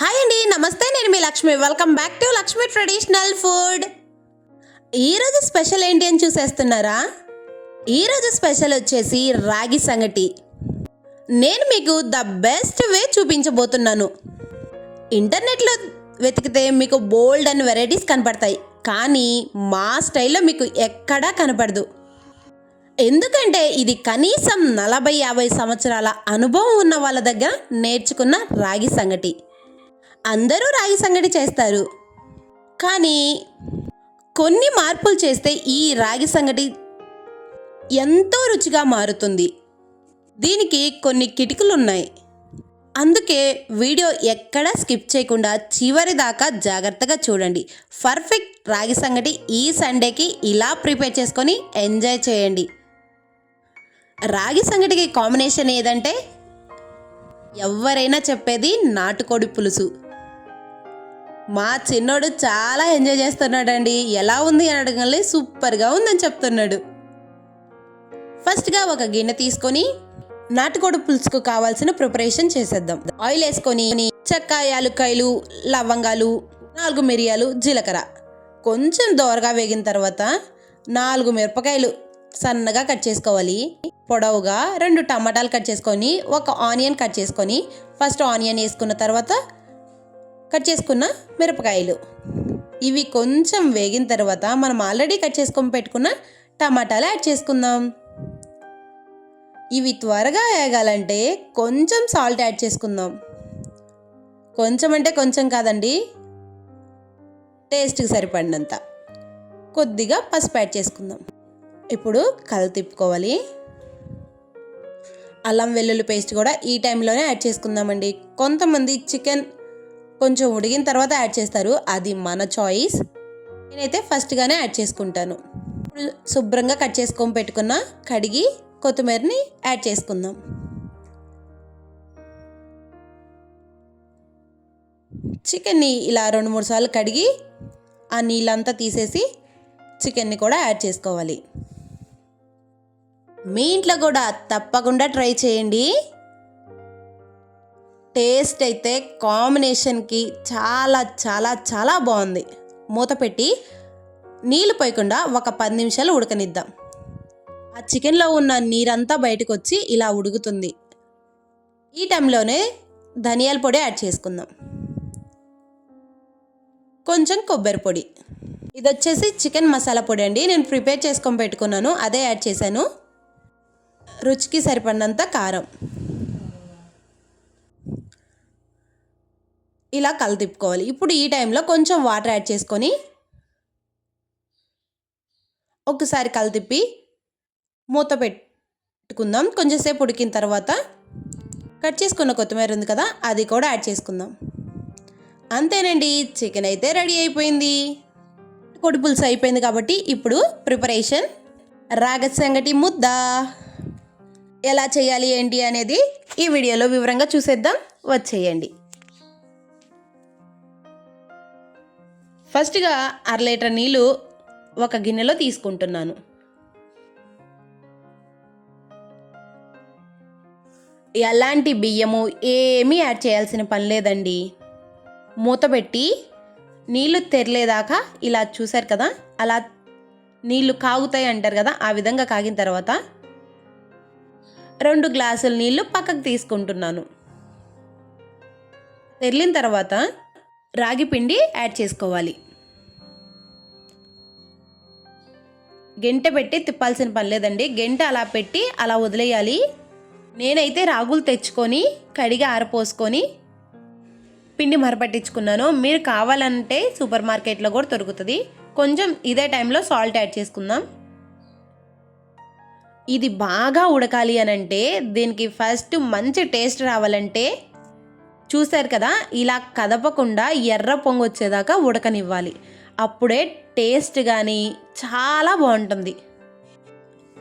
Hi అండి నమస్తే నేను మీ Lakshmi. Welcome back to Lakshmi traditional food ఈరోజు స్పెషల్ ఏంటి అని చూసేస్తున్నారా? ఈరోజు స్పెషల్ వచ్చేసి రాగి సంగటి. నేను మీకు ద బెస్ట్ వే చూపించబోతున్నాను. ఇంటర్నెట్లో వెతికితే మీకు బోల్డ్ అండ్ వెరైటీస్ కనపడతాయి. కానీ మా స్టైల్లో మీకు ఎక్కడా కనపడదు. ఎందుకంటే ఇది కనీసం నలభై యాభై సంవత్సరాల అనుభవం ఉన్న వాళ్ళ దగ్గర నేర్చుకున్న రాగి సంగటి. అందరూ రాగి సంగటి చేస్తారు. కానీ కొన్ని మార్పులు చేస్తే ఈ రాగి సంగటి ఎంతో రుచిగా మారుతుంది. దీనికి కొన్ని కిటికలు ఉన్నాయి అందుకే వీడియో ఎక్కడా స్కిప్ చేయకుండా చివరి దాకా జాగ్రత్తగా చూడండి. పర్ఫెక్ట్ రాగి సంగటి ఈ సండేకి ఇలా ప్రిపేర్ చేసుకొని ఎంజాయ్ చేయండి. రాగి సంగటికి కాంబినేషన్ ఏదంటే ఎవరైనా చెప్పేది నాటుకోడి పులుసు. మా చిన్నోడు చాలా ఎంజాయ్ చేస్తున్నాడండి. ఎలా ఉంది అని అడగలే సూపర్గా ఉందని చెప్తున్నాడు. ఫస్ట్గా ఒక గిన్నె తీసుకొని నాటుకోడి పులుసుకు కావాల్సిన ప్రిపరేషన్ చేసేద్దాం. ఆయిల్ వేసుకొని చెక్క యాలుక్కాయలు లవంగాలు నాలుగు మిరియాలు జీలకర్ర. కొంచెం దోరగా వేగిన తర్వాత నాలుగు మిరపకాయలు సన్నగా కట్ చేసుకోవాలి. పొడవుగా రెండు టమాటాలు కట్ చేసుకొని ఒక ఆనియన్ కట్ చేసుకొని ఫస్ట్ ఆనియన్ వేసుకున్న తర్వాత కట్ చేసుకున్న మిరపకాయలు. ఇవి కొంచెం వేగిన తర్వాత మనం ఆల్రెడీ కట్ చేసుకొని పెట్టుకున్న టమాటాలు యాడ్ చేసుకుందాం. ఇవి త్వరగా వేగాలంటే కొంచెం సాల్ట్ యాడ్ చేసుకుందాం. కొంచెం అంటే కొంచెం కాదండి టేస్ట్కి సరిపడినంత. కొద్దిగా పసుపు యాడ్ చేసుకుందాం. ఇప్పుడు కల తిప్పుకోవాలి. అల్లం వెల్లుల్లి పేస్ట్ కూడా ఈ టైంలోనే యాడ్ చేసుకుందామండి. కొంతమంది చికెన్ కొంచెం ఉడికిన తర్వాత యాడ్ చేస్తారు. అది మన చాయిస్ నేనైతే ఫస్ట్గానే యాడ్ చేసుకుంటాను. ఇప్పుడు శుభ్రంగా కట్ చేసుకొని పెట్టుకున్న కడిగి కొత్తిమీరని యాడ్ చేసుకుందాం. చికెన్ని ఇలా రెండు మూడు సార్లు కడిగి ఆ నీళ్ళంతా తీసేసి చికెన్ని కూడా యాడ్ చేసుకోవాలి. మీ ఇంట్లో కూడా తప్పకుండా ట్రై చేయండి. టేస్ట్ అయితే కాంబినేషన్కి చాలా చాలా చాలా బాగుంది. మూత పెట్టి నీళ్ళు పోయకుండా ఒక పది నిమిషాలు ఉడకనిద్దాం. ఆ చికెన్లో ఉన్న నీరంతా బయటకు వచ్చి ఇలా ఉడుకుతుంది. ఈ టైంలోనే ధనియాల పొడి యాడ్ చేసుకుందాం. కొంచెం కొబ్బరి పొడి. ఇది వచ్చేసి చికెన్ మసాలా పొడి అండి. నేను ప్రిపేర్ చేసుకొని పెట్టుకున్నాను. అదే యాడ్ చేశాను. రుచికి సరిపడినంత కారం. ఇలా కలతిప్పుకోవాలి ఇప్పుడు ఈ టైంలో కొంచెం వాటర్ యాడ్ చేసుకొని ఒకసారి కలతిప్పి మూత పెట్టుకుందాం. కొంచెంసేపు ఉడికిన తర్వాత కట్ చేసుకున్న కొత్తిమీర ఉంది కదా అది కూడా యాడ్ చేసుకుందాం. అంతేనండి చికెన్ అయితే రెడీ అయిపోయింది. కొడి పులుసు అయిపోయింది కాబట్టి ఇప్పుడు ప్రిపరేషన్ రాగత్ సంగటి ముద్ద. ఎలా చేయాలి ఏంటి అనేది ఈ వీడియోలో వివరంగా చూసేద్దాం. వచ్చేయండి. ఫస్ట్గా అర లీటర్ నీళ్ళు ఒక గిన్నెలో తీసుకుంటున్నాను. ఎలాంటి బియ్యము ఏమీ యాడ్ చేయాల్సిన పని లేదండి. మూత పెట్టి నీళ్ళు తెరలేదాకా ఇలా చూశారు కదా అలా నీళ్ళు కాగుతాయి అంటారు కదా ఆ విధంగా కాగిన తర్వాత రెండు గ్లాసుల నీళ్ళు పక్కకు తీసుకుంటున్నాను. తెరిలిన తర్వాత రాగి పిండి యాడ్ చేసుకోవాలి. గెంట పెట్టి తిప్పాల్సిన పని లేదండి. గెంట అలా పెట్టి అలా వదిలేయాలి. నేనైతే రాగులు తెచ్చుకొని కడిగి ఆరపోసుకొని పిండి మరపట్టించుకున్నాను. మీరు కావాలంటే సూపర్ మార్కెట్లో కూడా దొరుకుతుంది. కొంచెం ఇదే టైంలో సాల్ట్ యాడ్ చేసుకుందాం. ఇది బాగా ఉడకాలి అని అంటే దీనికి ఫస్ట్ మంచి టేస్ట్ రావాలంటే చూశారు కదా ఇలా కదపకుండా ఎర్ర పొంగు వచ్చేదాకా ఉడకనివ్వాలి. అప్పుడే టేస్ట్ కానీ చాలా బాగుంటుంది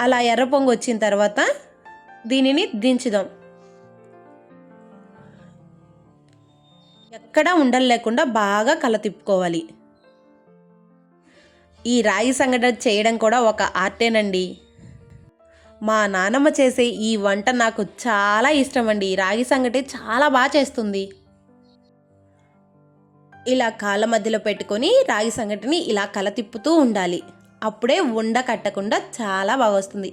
అలా ఎర్ర పొంగు వచ్చిన తర్వాత దీనిని దించుదాం. ఎక్కడా ఉండలు లేకుండా బాగా కల తిప్పుకోవాలి. ఈ రాగి సంగటి చేయడం కూడా ఒక ఆర్టేనండి. మా నానమ్మ చేసే ఈ వంట నాకు చాలా ఇష్టం అండి రాగి సంగటి చాలా బాగా చేస్తుంది. ఇలా కాళ్ళ మధ్యలో పెట్టుకొని రాగి సంగటిని ఇలా కల తిప్పుతూ ఉండాలి. అప్పుడే ఉండ కట్టకుండా చాలా బాగా వస్తుంది.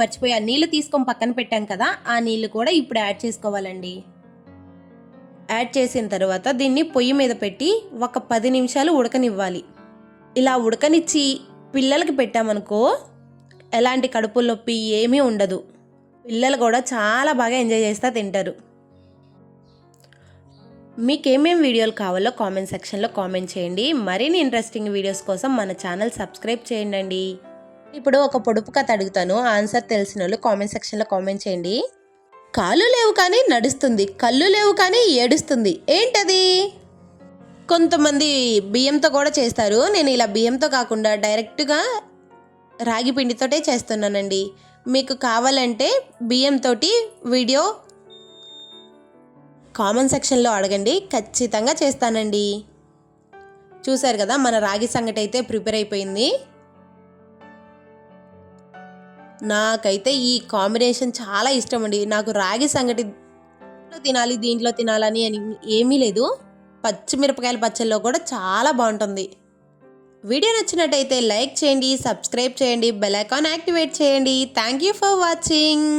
మర్చిపోయి ఆ నీళ్ళు తీసుకొని పక్కన పెట్టాం కదా ఆ నీళ్ళు కూడా ఇప్పుడు యాడ్ చేసుకోవాలండి. యాడ్ చేసిన తర్వాత దీన్ని పొయ్యి మీద పెట్టి ఒక పది నిమిషాలు ఉడకనివ్వాలి. ఇలా ఉడకనిచ్చి పిల్లలకి పెట్టామనుకో ఎలాంటి కడుపు నొప్పి ఏమీ ఉండదు. పిల్లలు కూడా చాలా బాగా ఎంజాయ్ చేస్తా తింటారు. మీకు ఏమేమి వీడియోలు కావాలో కామెంట్ సెక్షన్లో కామెంట్ చేయండి. మరిన్ని ఇంట్రెస్టింగ్ వీడియోస్ కోసం మన ఛానల్ సబ్స్క్రైబ్ చేయండి ఇప్పుడు ఒక పొడుపు కథ అడుగుతాను. ఆన్సర్ తెలిసిన వాళ్ళు కామెంట్ సెక్షన్లో కామెంట్ చేయండి. కాళ్ళు లేవు కానీ నడుస్తుంది. కళ్ళు లేవు కానీ ఏడుస్తుంది. ఏంటది? కొంతమంది బియ్యంతో కూడా చేస్తారు. నేను ఇలా బియ్యంతో కాకుండా డైరెక్ట్గా రాగి పిండితోటే చేస్తున్నానండి. మీకు కావాలంటే బియ్యంతో వీడియో కామెంట్ సెక్షన్లో అడగండి. ఖచ్చితంగా చేస్తానండి. చూశారు కదా మన రాగి సంగటి అయితే ప్రిపేర్ అయిపోయింది. నాకైతే ఈ కాంబినేషన్ చాలా ఇష్టం అండి. నాకు రాగి సంగటి తినాలి దీంట్లో తినాలని అని ఏమీ లేదు. పచ్చిమిరపకాయల పచ్చల్లో కూడా చాలా బాగుంటుంది. వీడియో నచ్చినట్టయితే లైక్ చేయండి సబ్స్క్రైబ్ చేయండి బెల్ ఐకాన్ యాక్టివేట్ చేయండి. Thank you for watching.